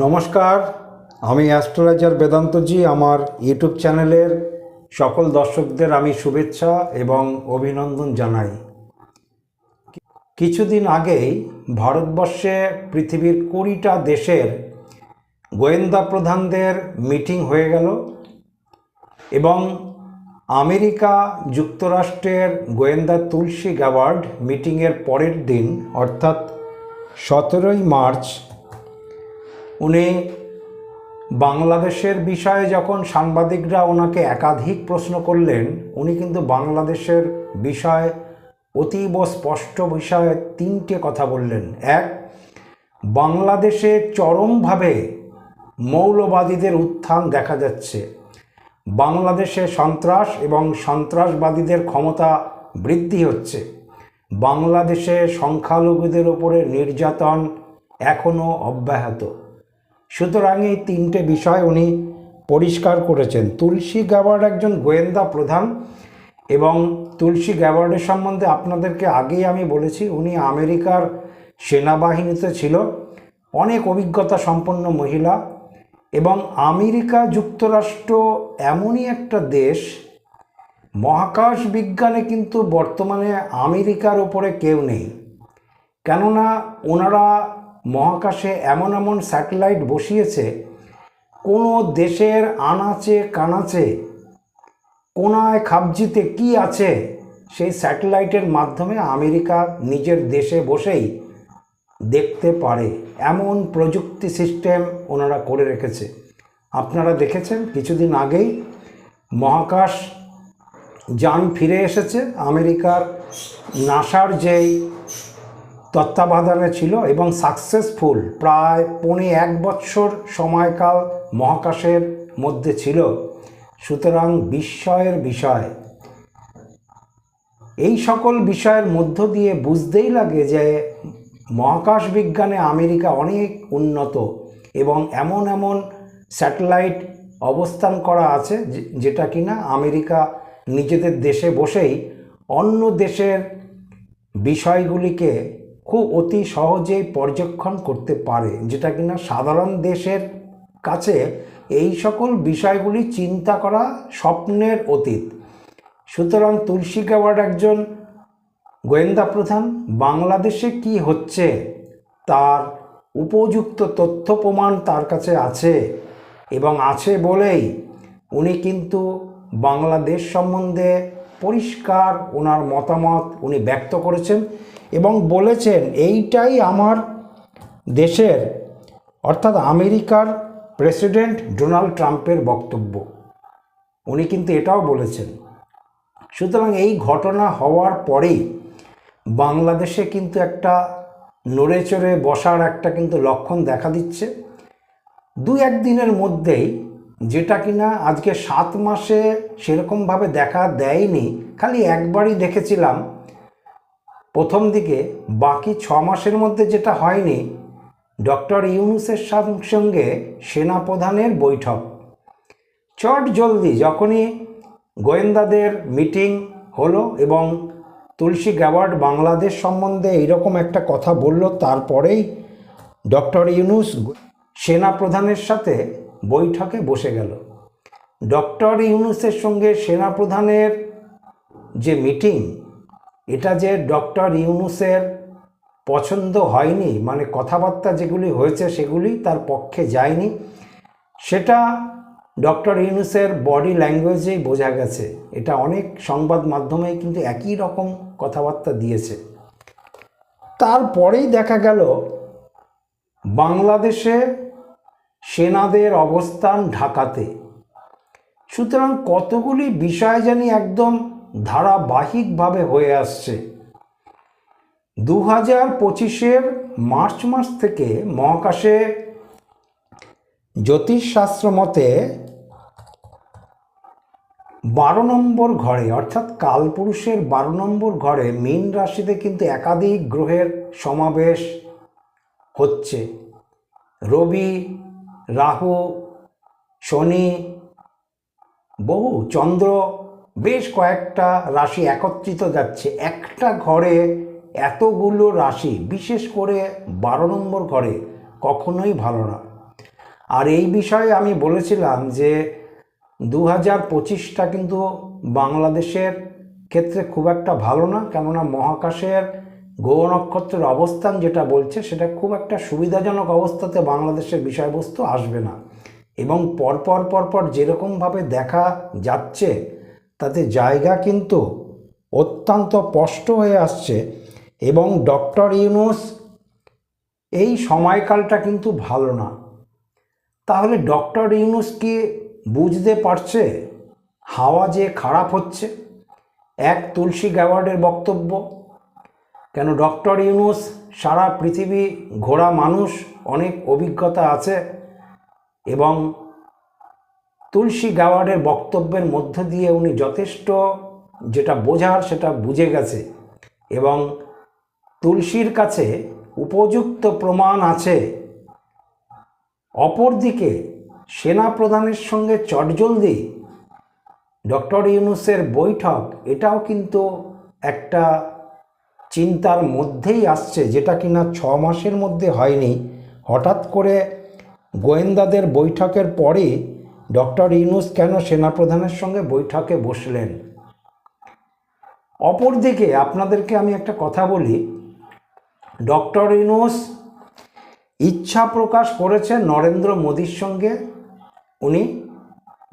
নমস্কার, আমি অ্যাস্ট্রোলজার বেদান্তজি, আমার ইউটিউব চ্যানেলের সকল দর্শকদের আমি শুভেচ্ছা এবং অভিনন্দন জানাই। কিছুদিন আগেই ভারতবর্ষে পৃথিবীর কুড়িটা দেশের গোয়েন্দা প্রধানদের মিটিং হয়ে গেল এবং আমেরিকা যুক্তরাষ্ট্রের গোয়েন্দা তুলসী গ্যাওয়ার্ড মিটিংয়ের পরের দিন, অর্থাৎ সতেরোই মার্চ উনি বাংলাদেশের বিষয়ে যখন সাংবাদিকরা ওনাকে একাধিক প্রশ্ন করলেন, উনি কিন্তু বাংলাদেশের বিষয়ে অতীব স্পষ্ট বিষয়ে তিনটে কথা বললেন। এক, বাংলাদেশে চরমভাবে মৌলবাদীদের উত্থান দেখা যাচ্ছে। বাংলাদেশে সন্ত্রাস এবং সন্ত্রাসবাদীদের ক্ষমতা বৃদ্ধি হচ্ছে। বাংলাদেশে সংখ্যালঘুদের উপরে নির্যাতন এখনও অব্যাহত। সুতরাং এই তিনটে বিষয় উনি পরিষ্কার করেছেন। তুলসী গ্যাওয়ার্ড একজন গোয়েন্দা প্রধান এবং তুলসী গ্যাওয়ার্ডের সম্বন্ধে আপনাদেরকে আগেই আমি বলেছি, উনি আমেরিকার সেনাবাহিনীতে ছিল, অনেক অভিজ্ঞতা সম্পন্ন মহিলা এবং আমেরিকা যুক্তরাষ্ট্র এমনই একটা দেশ, মহাকাশ বিজ্ঞানে কিন্তু বর্তমানে আমেরিকার ওপরে কেউ নেই। কেননা ওনারা মহাকাশে এমন এমন স্যাটেলাইট বসিয়েছে, কোনো দেশের আনাচে কানাচে, কোনায় খাবজিতে কি আছে, সেই স্যাটেলাইটের মাধ্যমে আমেরিকা নিজের দেশে বসেই দেখতে পারে। এমন প্রযুক্তি সিস্টেম ওনারা করে রেখেছে। আপনারা দেখেছেন, কিছুদিন আগেই মহাকাশ যান ফিরে এসেছে, আমেরিকার নাসার যেই তত্ত্বাবধানে ছিল এবং সাকসেসফুল প্রায় পৌনে এক বৎসর সময়কাল মহাকাশের মধ্যে ছিল। সুতরাং বিস্ময়ের বিষয়। এই সকল বিষয়ের মধ্য দিয়ে বুঝতেই লাগে যে মহাকাশ বিজ্ঞানে আমেরিকা অনেক উন্নত এবং এমন এমন স্যাটেলাইট অবস্থান করা আছে যেটা কিনা আমেরিকা নিজেদের দেশে বসেই অন্য দেশের বিষয়গুলিকে খুব অতি সহজেই পর্যবেক্ষণ করতে পারে, যেটা কিনা সাধারণ দেশের কাছে এই সকল বিষয়গুলি চিন্তা করা স্বপ্নের অতীত। সুতরাং তুলসী গাওয়ার একজন গোয়েন্দা প্রধান, বাংলাদেশে কি হচ্ছে, তার উপযুক্ত তথ্য প্রমাণ তার কাছে আছে এবং আছে বলেই উনি কিন্তু বাংলাদেশ সম্বন্ধে পরিষ্কার ওনার মতামত উনি ব্যক্ত করেছেন এবং বলেছেন, এইটাই আমার দেশের, অর্থাৎ আমেরিকার প্রেসিডেন্ট ডোনাল্ড ট্রাম্পের বক্তব্য। উনি কিন্তু এটাও বলেছেন। সুতরাং এই ঘটনা হওয়ার পরেই বাংলাদেশে কিন্তু একটা নড়ে চড়ে বসার একটা কিন্তু লক্ষণ দেখা দিচ্ছে। দু একদিনের মধ্যেই যেটা কিনা আজকে সাত মাসে সেরকমভাবে দেখা দেয়নি, খালি একবারই দেখেছিলাম। প্রথম দিকে, বাকি ছ মাসের মধ্যে যেটা হয়নি, ডক্টর ইউনুসের সঙ্গে সেনাপ্রধানের বৈঠক। চট জলদি যখনই গোয়েন্দাদের মিটিং হলো এবং তুলসী গ্যাওয়ার্ড বাংলাদেশ সম্বন্ধে এইরকম একটা কথা বলল, তারপরেই ডক্টর ইউনুস সেনাপ্রধানের সাথে বৈঠকে বসে গেল। ডক্টর ইউনুসের সঙ্গে সেনাপ্রধানের যে মিটিং, এটা যে ডক্টর ইউনুসের পছন্দ হয়নি মানে কথাবার্তা যেগুলি হয়েছে সেগুলি তার পক্ষে যায়নি, সেটা ডক্টর ইউনুসের বডি ল্যাঙ্গুয়েজেই বোঝা গেছে। এটা অনেক সংবাদ মাধ্যমেই কিন্তু একই রকম কথাবার্তা দিয়েছে। তারপরেই দেখা গেল, বাংলাদেশে সেনাদের অবস্থান ঢাকাতে। সুতরাং কতগুলি বিষয় জানি একদম ধারাবাহিকভাবে হয়ে আসছে। দু হাজার পঁচিশের মার্চ মাস থেকে মহাকাশে জ্যোতিষশাস্ত্র মতে বারো নম্বর ঘরে, অর্থাৎ কালপুরুষের বারো নম্বর ঘরে মীন রাশিতে কিন্তু একাধিক গ্রহের সমাবেশ হচ্ছে। রবি রাহু, শনি, বহু, চন্দ্র, বেশ কয়েকটা রাশি একত্রিত যাচ্ছে। একটা ঘরে এতগুলো রাশি, বিশেষ করে বারো নম্বর ঘরে, কখনোই ভালো না। আর এই বিষয়ে আমি বলেছিলাম যে দু হাজার পঁচিশটা কিন্তু বাংলাদেশের ক্ষেত্রে খুব একটা ভালো না, কেননা মহাকাশের গ্রহ নক্ষত্রের অবস্থান যেটা বলছে, সেটা খুব একটা সুবিধাজনক অবস্থাতে বাংলাদেশের বিষয়বস্তু আসবে না। এবং পরপর পরপর যেরকমভাবে দেখা যাচ্ছে, তাতে জায়গা কিন্তু অত্যন্ত স্পষ্ট হয়ে আসছে এবং ডক্টর ইউনুস এই সময়কালটা কিন্তু ভালো না। তাহলে ডক্টর ইউনুস কি বুঝতে পারছে হাওয়া যে খারাপ হচ্ছে? এক তুলসী গ্যাওয়ার্ডের বক্তব্য কেন ডক্টর ইউনুস সারা পৃথিবী ঘোরা মানুষ অনেক অভিজ্ঞতা আছে এবং তুলসী গাওয়ার্ডের বক্তব্যের মধ্য দিয়ে উনি যথেষ্ট যেটা বোঝার সেটা বুঝে গেছে এবং তুলসীর কাছে উপযুক্ত প্রমাণ আছে। অপরদিকে সেনা প্রধানের সঙ্গে চটজলদি ডক্টর ইউনুসের বৈঠক, এটাও কিন্তু একটা চিন্তার মধ্যেই আসছে, যেটা কিনা ছ মাসের মধ্যে হয়নি। হঠাৎ করে গোয়েন্দাদের বৈঠকের পরে ডক্টর ইউনুস কেন সেনাপ্রধানের সঙ্গে বৈঠকে বসলেন? অপরদিকে আপনাদেরকে আমি একটা কথা বলি। ডক্টর ইউনুস ইচ্ছা প্রকাশ করেছে নরেন্দ্র মোদীর সঙ্গে। উনি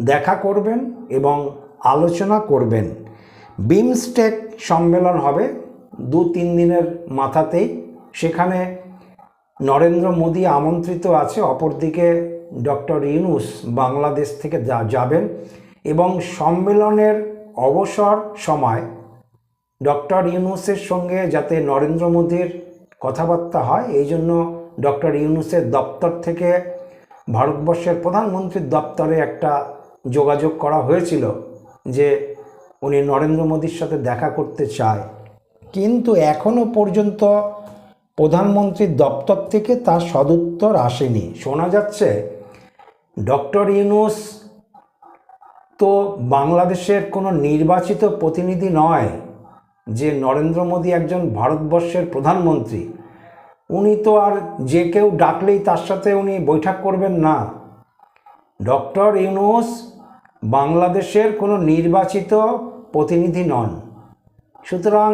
দেখা করবেন এবং আলোচনা করবেন। বিমস্টেক সম্মেলন হবে দু তিন দিনের মাথাতেই। সেখানে নরেন্দ্র মোদী আমন্ত্রিত আছে, অপরদিকে ডক্টর ইউনুস বাংলাদেশ থেকে যাবেন এবং সম্মেলনের অবসর সময় ডক্টর ইউনুসের সঙ্গে যাতে নরেন্দ্র মোদীর কথাবার্তা হয়, এই জন্য ডক্টর ইউনুসের দপ্তর থেকে ভারতবর্ষের প্রধানমন্ত্রীর দপ্তরে একটা যোগাযোগ করা হয়েছিল যে উনি নরেন্দ্র মোদীর সাথে দেখা করতে চায়। কিন্তু এখনও পর্যন্ত প্রধানমন্ত্রীর দপ্তর থেকে তার সদুত্তর আসেনি। শোনা যাচ্ছে, ডক্টর ইউনুস তো বাংলাদেশের কোনো নির্বাচিত প্রতিনিধি নয়, যে নরেন্দ্র মোদী একজন ভারতবর্ষের প্রধানমন্ত্রী। উনি তো আর যে কেউ ডাকলেই তার সাথে উনি বৈঠক করবেন না। ডক্টর ইউনুস বাংলাদেশের কোনো নির্বাচিত প্রতিনিধি নন। সুতরাং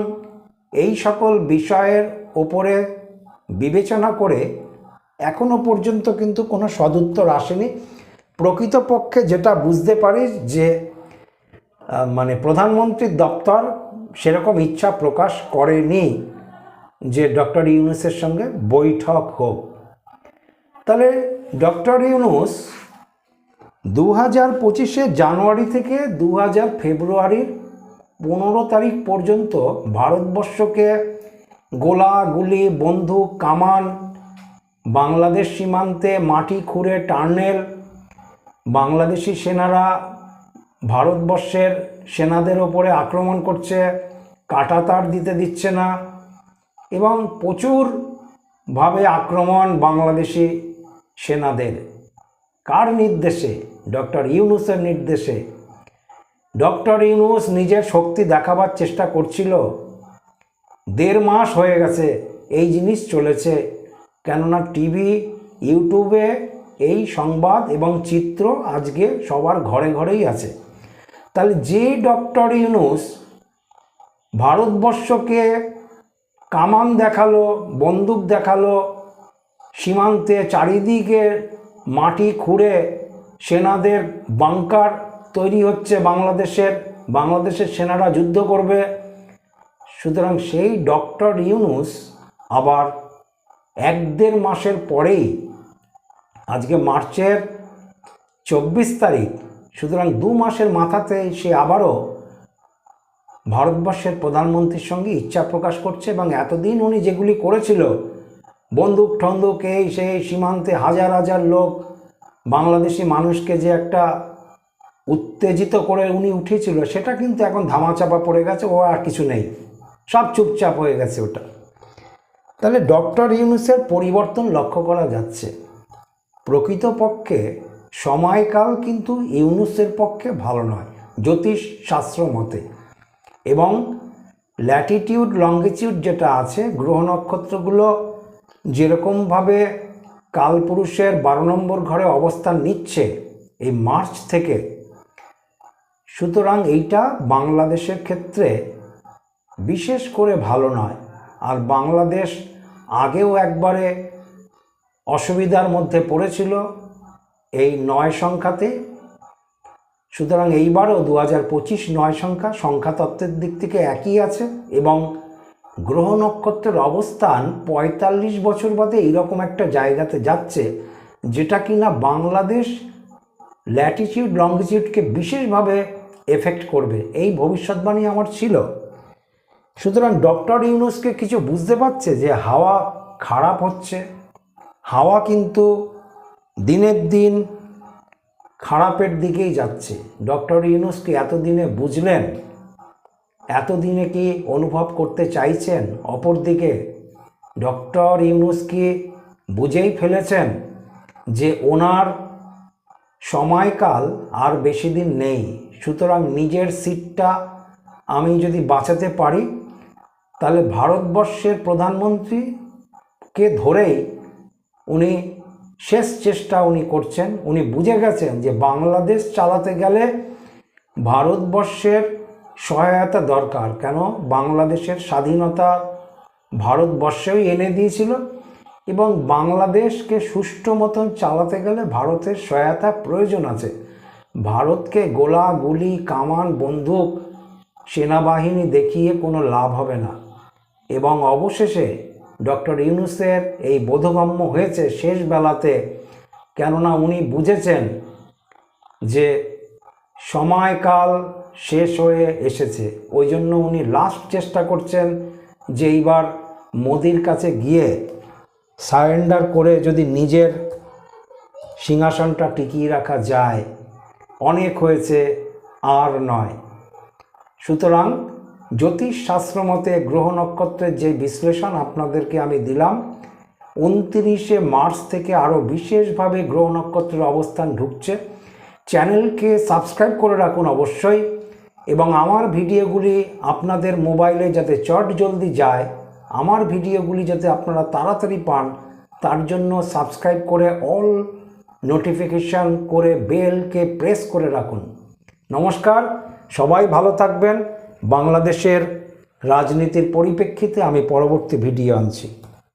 এই সকল বিষয়ের ওপরে বিবেচনা করে এখনও পর্যন্ত কিন্তু কোনো সদুত্তর আসেনি। প্রকৃতপক্ষে যেটা বুঝতে পারি যে মানে প্রধানমন্ত্রীর দপ্তর সেরকম ইচ্ছা প্রকাশ করেনি যে ডক্টর ইউনুসের সঙ্গে বৈঠক হোক। তাহলে ডক্টর ইউনুস দু হাজার পঁচিশে জানুয়ারি থেকে দু হাজার ফেব্রুয়ারির পনেরো তারিখ পর্যন্ত ভারতবর্ষকে গোলাগুলি, বন্দুক, কামান, বাংলাদেশ সীমান্তে মাটি খুঁড়ে টার্নেল, বাংলাদেশি সেনারা ভারতবর্ষের সেনাদের ওপরে আক্রমণ করছে কাটাতার দিতে দিচ্ছে না এবং প্রচুরভাবে আক্রমণ বাংলাদেশি সেনাদের। কার নির্দেশে? ডক্টর ইউনুসের নির্দেশে ডক্টর ইউনুস নিজের শক্তি দেখাবার চেষ্টা করছিল। দেড় মাস হয়ে গেছে এই জিনিস চলেছে, কেননা টিভি, ইউটিউবে এই সংবাদ এবং চিত্র আজকে সবার ঘরে ঘরেই আছে। তাহলে যে ডক্টর ইউনুস ভারতবর্ষকে কামান দেখাল, বন্দুক দেখাল, সীমান্তে চারিদিকে মাটি খুঁড়ে সেনাদের বাংকার তৈরি হচ্ছে বাংলাদেশের বাংলাদেশের সেনারা যুদ্ধ করবে। সুতরাং সেই ডক্টর ইউনুস আবার এক দেড় মাসের পরেই, আজকে মার্চের চব্বিশ তারিখ, সুতরাং দু মাসের মাথাতে সে আবারও ভারতবর্ষের প্রধানমন্ত্রীর সঙ্গে ইচ্ছা প্রকাশ করছে এবং এতদিন উনি যেগুলি করেছিল, বন্দুক ঠন্দুক, এই সেই সীমান্তে হাজার হাজার লোক, বাংলাদেশি মানুষকে যে একটা উত্তেজিত করে উনি উঠেছিল, সেটা কিন্তু এখন ধামাচাপা পড়ে গেছে, ও আর কিছু নেই। সব চুপচাপ হয়ে গেছে ওটা। তাহলে ডক্টর ইউনুসের পরিবর্তন লক্ষ্য করা যাচ্ছে। প্রকৃতপক্ষে সময়কাল কিন্তু ইউনুসের পক্ষে ভালো নয়, জ্যোতিষ শাস্ত্র মতে। এবং ল্যাটিটিউড লঙ্গিটিউড যেটা আছে, গ্রহ নক্ষত্রগুলো যেরকমভাবে কালপুরুষের বারো নম্বর ঘরে অবস্থান নিচ্ছে, এই মার্চ থেকে সুতরাং এইটা বাংলাদেশের ক্ষেত্রে বিশেষ করে ভালো নয়। আর বাংলাদেশ আগেও একবারে অসুবিধার মধ্যে পড়েছিল এই নয় সংখ্যাতে। সুতরাং এইবারও দু হাজার পঁচিশ নয় সংখ্যা সংখ্যাতত্ত্বের দিক থেকে একই আছে এবং গ্রহ নক্ষত্রের অবস্থান পঁয়তাল্লিশ বছর বাদে এইরকম একটা জায়গাতে যাচ্ছে যেটা কিনা বাংলাদেশ ল্যাটিটিউড লঙ্গিটিউডকে বিশেষভাবে এফেক্ট করবে। এই ভবিষ্যৎবাণী আমার ছিল। সুতরাং ডক্টর ইউনুসকে কিছু বুঝতে পারছে যে হাওয়া খারাপ হচ্ছে। হাওয়া কিন্তু দিনের দিন খারাপের দিকেই যাচ্ছে। ডক্টর ইউনুসকে এতদিনে বুঝলেন, এতদিনে কি অনুভব করতে চাইছেন? অপরদিকে ডক্টর ইউনুস কি বুঝেই ফেলেছেন যে ওনার সময়কাল আর বেশি দিন নেই? সুতরাং নিজের সিটটা আমি যদি বাঁচাতে পারি, তাহলে ভারতবর্ষের প্রধানমন্ত্রীকে ধরেই উনি শেষ চেষ্টা উনি করছেন। উনি বুঝে গেছেন যে বাংলাদেশ চালাতে গেলে ভারতবর্ষের সহায়তা দরকার। কেন? বাংলাদেশের স্বাধীনতা ভারতবর্ষেও এনে দিয়েছিল এবং বাংলাদেশকে সুষ্ঠু মতন চালাতে গেলে ভারতের সহায়তা প্রয়োজন আছে। ভারতকে গোলা গুলি কামান, বন্দুক, সেনাবাহিনী দেখিয়ে কোনো লাভ হবে না। এবং অবশেষে ডক্টর ইউনুসের এই বোধগম্য হয়েছে শেষ বেলাতে, কেননা উনি বুঝেছেন যে সময়কাল শেষ হয়ে এসেছে। ওই জন্য উনি লাস্ট চেষ্টা করছেন যে এইবার মোদির কাছে গিয়ে সারেন্ডার করে যদি নিজের সিংহাসনটা টিকিয়ে রাখা যায়। অনেক হয়েছে, আর নয়। সুতরাং জ্যোতিষ শাস্ত্র মতে গ্রহ নক্ষত্রের যে বিশ্লেষণ আপনাদেরকে আমি দিলাম, উনতিরিশে মার্চ থেকে আরও বিশেষভাবে গ্রহ নক্ষত্রের অবস্থান ঢুকছে। চ্যানেলকে সাবস্ক্রাইব করে রাখুন অবশ্যই এবং আমার ভিডিওগুলি আপনাদের মোবাইলে যাতে চট জলদি যায়, আমার ভিডিওগুলি যাতে আপনারা তাড়াতাড়ি পান, তার জন্য সাবস্ক্রাইব করে অল নোটিফিকেশান করে বেলকে প্রেস করে রাখুন। নমস্কার, সবাই ভালো থাকবেন। বাংলাদেশের রাজনীতির পরিপ্রেক্ষিতে আমি পরবর্তী ভিডিও আনছি।